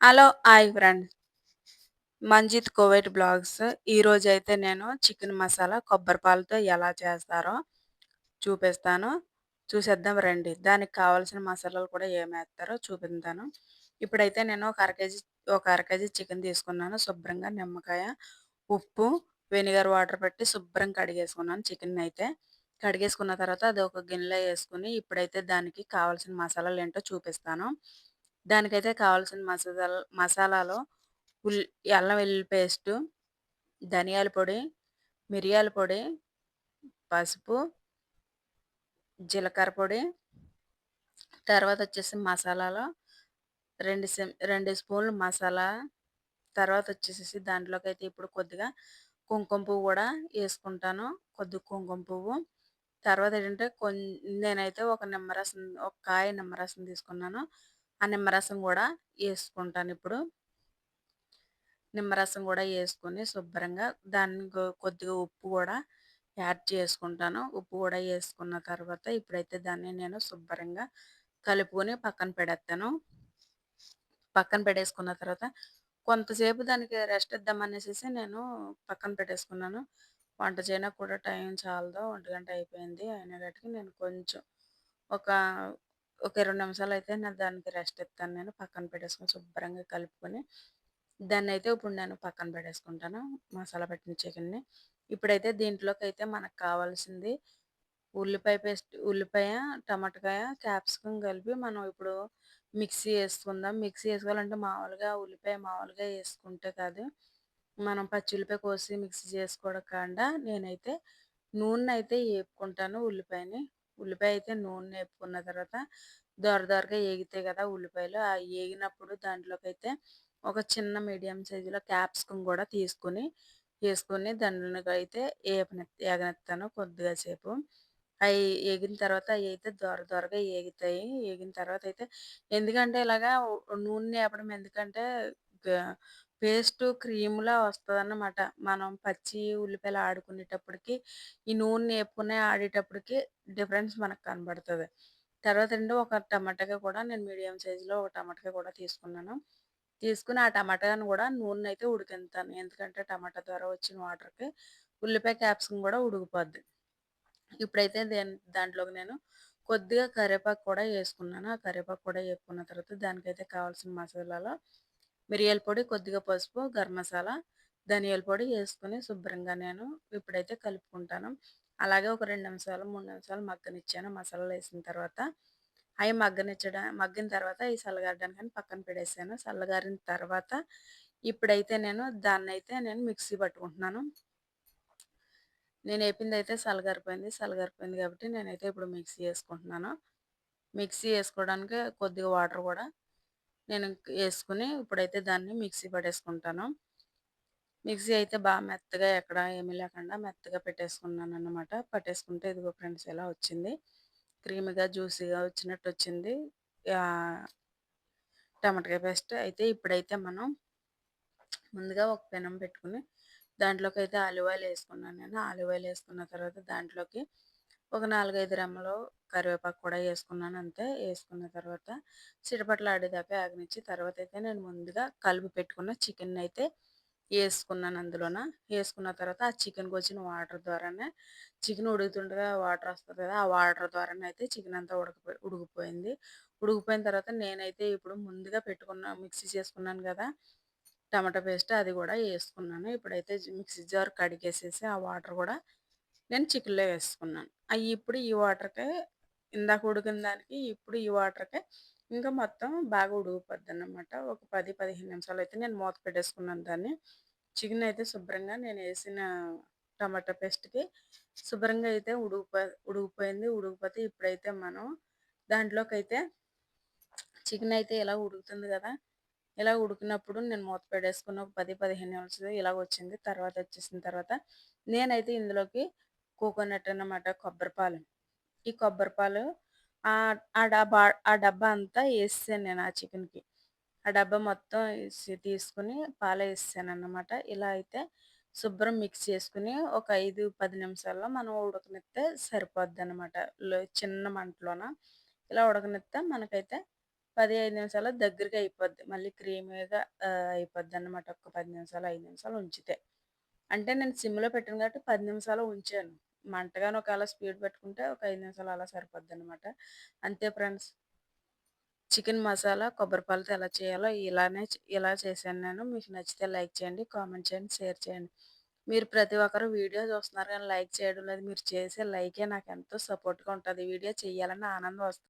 Hello hi friends Manjit Kuwait blogs. ఈరోజు అయితే నేను చికెన్ మసాలా కొబ్బరి పాలతో ఎలా చేస్తారో చూపిస్తాను. చూసేద్దాం రండి. దానికి కావాల్సిన మసాలాలు కూడా ఏమేస్తారో చూపిస్తాను ఇప్పుడైతే నేను ఒక అర కేజీ ఒక అర కేజీ చికెన్ తీసుకున్నాను. శుభ్రంగా నిమ్మకాయ ఉప్పు వెనిగర్ వాటర్ పెట్టి శుభ్రం కడిగేసుకున్నాను చికెన్ అయితే. కడిగేసుకున్న తర్వాత అది ఒక గిన్నెలో వేసుకుని ఇప్పుడైతే దానికి కావాల్సిన మసాలాలు ఏంటో చూపిస్తాను. దానికైతే కావాల్సిన మసాలా మసాలాలో ఉల్ అల్లం వెల్లుల్లి పేస్టు ధనియాల పొడి మిరియాల పొడి పసుపు జీలకర్ర పొడి. తర్వాత వచ్చేసి మసాలాలో రెండు రెండు స్పూన్లు మసాలా. తర్వాత వచ్చేసి దాంట్లోకి అయితే ఇప్పుడు కొద్దిగా కుంకుమ పువ్వు కూడా వేసుకుంటాను కొద్ది కుంకుమ పువ్వు. తర్వాత ఏంటంటే కొన్ని నేనైతే ఒక నిమ్మరసం ఒక కాయ నిమ్మరసం తీసుకున్నాను. ఆ నిమ్మరసం కూడా వేసుకుంటాను ఇప్పుడు. నిమ్మరసం కూడా వేసుకొని శుభ్రంగా దాన్ని కొద్దిగా ఉప్పు కూడా యాడ్ చేసుకుంటాను. ఉప్పు కూడా వేసుకున్న తర్వాత ఇప్పుడైతే దాన్ని నేను శుభ్రంగా కలుపుకొని పక్కన పెడతాను. పక్కన పెట్టేసుకున్న తర్వాత కొంతసేపు దానికి రెస్ట్ ఇద్దామనేసి నేను పక్కన పెట్టేసుకున్నాను. వంట చేయడానికి కూడా టైం చాలదు. ఒంటి గంట అయిపోయింది. అయినట్టుగా నేను కొంచెం ఒక ఒక రెండు నిమిషాలు అయితే నేను దానికి రెస్ట్ ఇస్తాను నేను. పక్కన పెట్టేసుకొని శుభ్రంగా కలుపుకొని దాన్ని అయితే ఇప్పుడు నేను పక్కన పెట్టేసుకుంటాను మసాలా పెట్టిన చికెన్ని. ఇప్పుడైతే దీంట్లోకి అయితే మనకు కావాల్సింది ఉల్లిపాయ పేస్ట్ ఉల్లిపాయ టమాటకాయ క్యాప్సికం కలిపి మనం ఇప్పుడు మిక్సీ వేసుకుందాం. మిక్సీ వేసుకోవాలంటే మామూలుగా ఉల్లిపాయ మామూలుగా వేసుకుంటే కాదు. మనం పచ్చి ఉల్లిపాయ కోసి మిక్సీ చేసుకోవడం కాకుండా నేనైతే నూనె అయితే వేపుకుంటాను ఉల్లిపాయని. ఉల్లిపాయ అయితే నూనె వేపుకున్న తర్వాత దొర దొరగా ఏగితాయి కదా ఉల్లిపాయలు. ఆ ఏగినప్పుడు దాంట్లోకి అయితే ఒక చిన్న మీడియం సైజులో క్యాప్సికం కూడా తీసుకుని వేసుకొని దాంట్లోకి అయితే ఏపని ఏగనెత్తాను కొద్దిగా సేపు. అవి ఏగిన తర్వాత అవి అయితే దొర దొరగా ఏగుతాయి. ఏగిన తర్వాత అయితే ఎందుకంటే ఇలాగా నూనె వేపడం ఎందుకంటే పేస్ట్ క్రీమ్‌లా వస్తుందన్నమాట మనం పచ్చి ఉల్లిపాయలు ఆడుకునేటప్పటికి, ఈ నూనె వేపుకునే ఆడేటప్పటికి డిఫరెన్స్ మనకు కనబడుతుంది తర్వాత రెండు ఒక టమాటాకాయ కూడా నేను మీడియం సైజులో ఒక టమాటాకాయ కూడా తీసుకున్నాను. తీసుకుని ఆ టమాటాను కూడా నూనె అయితే ఉడికింతాను. ఎందుకంటే టమాటా ద్వారా వచ్చిన వాటర్‌కి ఉల్లిపాయ, క్యాప్సికం కూడా ఉడికిపోద్ది. ఇప్పుడైతే దాంట్లోకి నేను కొద్దిగా కరివేపాకు కూడా వేసుకున్నాను. ఆ కరివేపాకు కూడా వేపుకున్న తర్వాత దానికైతే కావాల్సిన మసాలాలో మిరియాల పొడి కొద్దిగా పసుపు గరం మసాలా ధనియాల పొడి వేసుకొని శుభ్రంగా నేను ఇప్పుడైతే కలుపుకుంటాను. అలాగే ఒక రెండు నిమిషాలు మూడు నిమిషాలు మగ్గనిచ్చాను మసాలాలు వేసిన తర్వాత. అవి మగ్గనిచ్చడం మగ్గిన తర్వాత ఈ చల్లగారడానికి పక్కన పెట్టేసాను. చల్లగారిన తర్వాత ఇప్పుడైతే నేను దాన్ని అయితే నేను మిక్సీ పట్టుకుంటున్నాను. నేను వేపింది అయితే చల్లగారిపోయింది చల్లగారిపోయింది కాబట్టి నేనైతే ఇప్పుడు మిక్సీ వేసుకుంటున్నాను. మిక్సీ వేసుకోవడానికి కొద్దిగా వాటర్ కూడా నేను వేసుకుని ఇప్పుడైతే దాన్ని మిక్సీ పట్టేసుకుంటాను మిక్సీ అయితే బాగా మెత్తగా ఎక్కడ ఏమీ లేకుండా మెత్తగా పెట్టేసుకున్నాను అనమాట పట్టేసుకుంటే ఇదిగో ఫ్రెండ్స్ ఎలా వచ్చింది. క్రీమీగా జ్యూసీగా వచ్చినట్టు వచ్చింది. టమాటకాయ పేస్ట్ అయితే ఇప్పుడైతే మనం ముందుగా ఒక పెనం పెట్టుకుని దాంట్లోకి అయితే ఆలివ్ ఆయిల్ వేసుకున్నాను నేను. ఆలివ్ ఆయిల్ వేసుకున్న తర్వాత దాంట్లోకి ఒక నాలుగైదు రెమ్మలు కరివేపాకు కూడా వేసుకున్నాను అంతే. వేసుకున్న తర్వాత చిటపట్లు ఆడేదాకా ఆగనిచ్చి తర్వాత అయితే నేను ముందుగా కలిపి పెట్టుకున్న చికెన్ అయితే వేసుకున్నాను అందులోన. వేసుకున్న తర్వాత ఆ చికెన్కి వచ్చిన వాటర్ ద్వారానే చికెన్ ఉడుకుతుండగా వాటర్ వస్తుంది కదా ఆ వాటర్ ద్వారానే అయితే చికెన్ అంతా ఉడక ఉడికిపోయింది. ఉడికిపోయిన తర్వాత నేనైతే ఇప్పుడు ముందుగా పెట్టుకున్న మిక్సీ చేసుకున్నాను కదా టమాటా పేస్ట్ అది కూడా వేసుకున్నాను ఇప్పుడైతే మిక్సీ జార్ కడిగేసేసి ఆ వాటర్ కూడా నేను చికెన్లో వేసుకున్నాను. అవి ఇప్పుడు ఈ వాటర్కే ఇందాక ఉడికిన దానికి ఇప్పుడు ఈ వాటర్కే ఇంకా మొత్తం బాగా ఉడికిపోద్ది అనమాట ఒక పది పదిహేను నిమిషాలు అయితే నేను మూత పెట్టేసుకున్నాను దాన్ని. చికెన్ అయితే శుభ్రంగా నేను వేసిన టమాటా పేస్ట్కి శుభ్రంగా అయితే ఉడుకుపో ఉడికిపోయింది. ఉడుకుపోతే ఇప్పుడైతే మనం దాంట్లోకి అయితే చికెన్ అయితే ఇలా ఉడుకుతుంది కదా ఇలా ఉడికినప్పుడు నేను మూత పెట్టేసుకున్న ఒక పది పదిహేను నిమిషాలు ఇలా వచ్చింది. తర్వాత వచ్చేసిన తర్వాత నేనైతే ఇందులోకి కోకోనట్ అన్నమాట కొబ్బరి పాలు. ఈ కొబ్బరి పాలు ఆ డబ్బా ఆ డబ్బా అంతా వేసాను నేను ఆ చికెన్కి. ఆ డబ్బా మొత్తం వేసి తీసుకుని పాలు వేసాను అన్నమాట. ఇలా అయితే శుభ్రం మిక్స్ చేసుకుని ఒక ఐదు పది నిమిషాల్లో మనం ఉడకనిస్తే సరిపోద్ది అనమాట చిన్న మంటలోన. ఇలా ఉడకనిస్తే మనకైతే 10, 5 దగ్గరగా అయిపోద్ది. మళ్ళీ క్రీమీగా అయిపోద్ది అనమాట ఒక పది నిమిషాలు, ఐదు నిమిషాలు ఉంచితే. అంటే నేను సిమ్‌లో పెట్టాను కాబట్టి పది నిమిషాలు ఉంచాను. మంటగాని ఒకవేళ స్పీడ్ పెట్టుకుంటే ఒక ఐదు నిమిషాలు అలా సరిపోద్దనమాట. అంతే ఫ్రెండ్స్. చికెన్ మసాలా కొబ్బరి పాలతో ఎలా చేయాలో ఇలానే ఇలా చేశాను నేను. మీకు నచ్చితే లైక్ చేయండి, కామెంట్ చేయండి, షేర్ చేయండి. మీరు ప్రతి ఒక్కరు వీడియో చూస్తున్నారు కానీ లైక్ చేయడం లేదు. మీరు చేసే లైకే ఎంతో సపోర్ట్‌గా ఉంటుంది వీడియో చేయాలని ఆనందం వస్తుంది